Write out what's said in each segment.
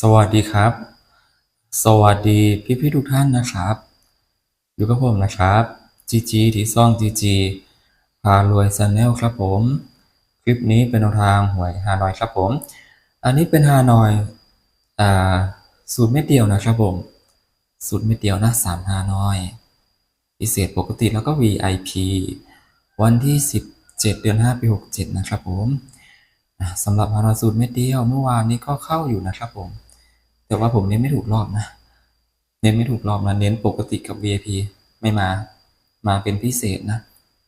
สวัสดีครับ สวัสดีพี่พี่ทุกท่านนะครับอยู่กับผมนะครับจีจีที่ซ่องจีจีพารวยซันแนลครับผม คลิปนี้เป็นแนวทางหวยฮานอยครับผม อันนี้เป็นฮานอยอ่าสูตรเม็ดเดียวนะครับผม สูตรเม็ดเดียวนะสามฮานอย พิเศษปกติแล้วก็ VIP วันที่ 17 เดือน 5 ปี 67 นะครับผม สำหรับฮานอยสูตรเม็ดเดียวเมื่อวานนี้ก็เข้าอยู่นะครับผม แต่ว่าผมเน้นไม่ถูกรอบนะ เน้นไม่ถูกรอบนะเน้นปกติกับ VIP ไม่มา มาเป็นพิเศษนะ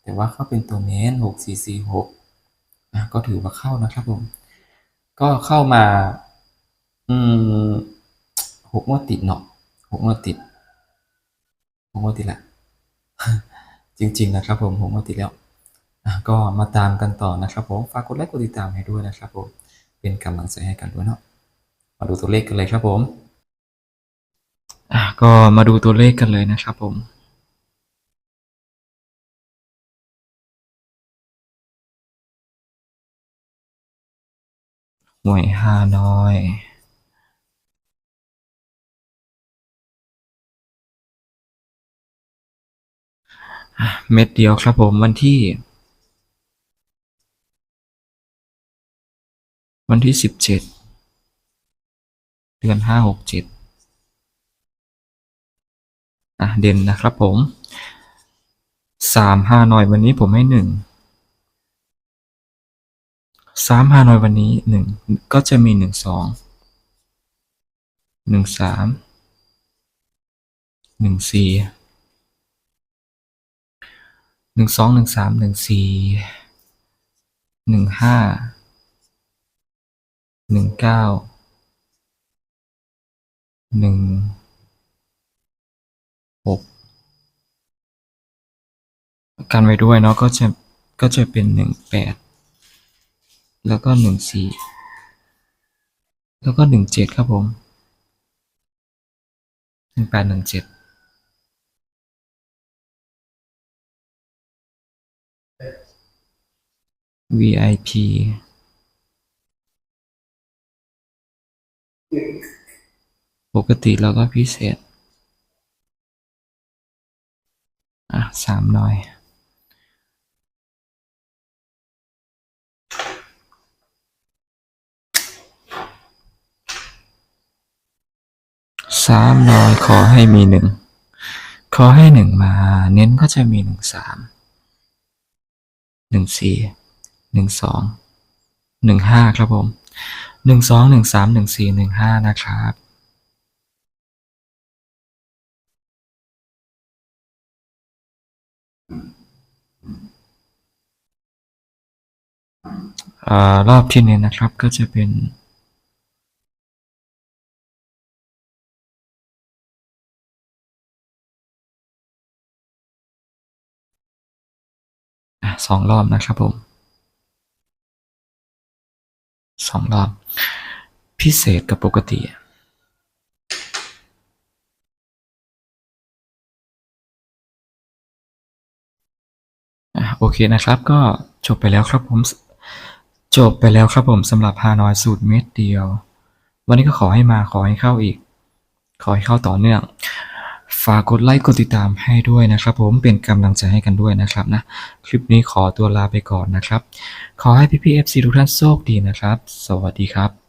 แต่ว่าเข้าเป็นตัวเน้น 6446อะก็ถือว่าเข้านะครับผม ก็เข้ามา อืมหกงวดติดเนาะหกงวดติดหกงวดติดแหละ จริง ๆ นะครับผมหกงวดติดแล้ว ก็มาตามกันต่อนะครับผมฝากกดไลค์กดติดตามให้ด้วยนะครับผมเป็นกำลังใจให้กันด้วยเนาะมาดูตัวเลขกันเลยครับผมก็มาดูตัวเลขกันเลยนะครับผมหน่วยฮานอย เม็ดเดียวครับผมวันที่ วันที่สิบเจ็ดเดือนห้าหกเจ็ดอะเด่นนะครับผมสามห้าหน่อยวันนี้ผมให้หนึ่งสามห้าหน่อยวันนี้หนึ่งก็จะมีหนึ่งสองหนึ่งสามหนึ่งสี่หนึ่งสองหนึ่งสามหนึ่งสี่หนึ่งห้า หนึ่งเก้าหนึ่งหกกันไว้ด้วยเนาะก็จะก็จะเป็นหนึ่งแปดแล้วก็หนึ่งสี่แล้วก็หนึ่งเจ็ดครับผมหนึ่งแปดหนึ่งเจ็ด VIP ปกติแล้วก็พิเศษ อะสามหน่อยสามหน่อยขอให้มีหนึ่ง ขอให้หนึ่งมา เน้นก็จะมีหนึ่งสาม หนึ่งสี่ หนึ่งสอง หนึ่งห้าครับผม หนึ่งสองหนึ่งสามหนึ่งสี่หนึ่งห้านะครับรอบที่หนึ่งนะครับก็จะเป็นสองรอบนะครับผม สองรอบ พิเศษกับปกติอะโอเคนะครับ ก็จบไปแล้วครับผม จบไปแล้วครับผมสำหรับฮานอยสูตรเม็ดเดียว วันนี้ก็ขอให้มาขอให้เข้าอีก ขอให้เข้าต่อเนื่อง ฝากกดไลค์กดติดตามให้ด้วยนะครับ ผมเป็นกำลังใจให้กันด้วยนะครับนะ คลิปนี้ขอตัวลาไปก่อนนะครับ ขอให้พี่พีเอฟซีทุกท่านโชคดีนะครับ สวัสดีครับ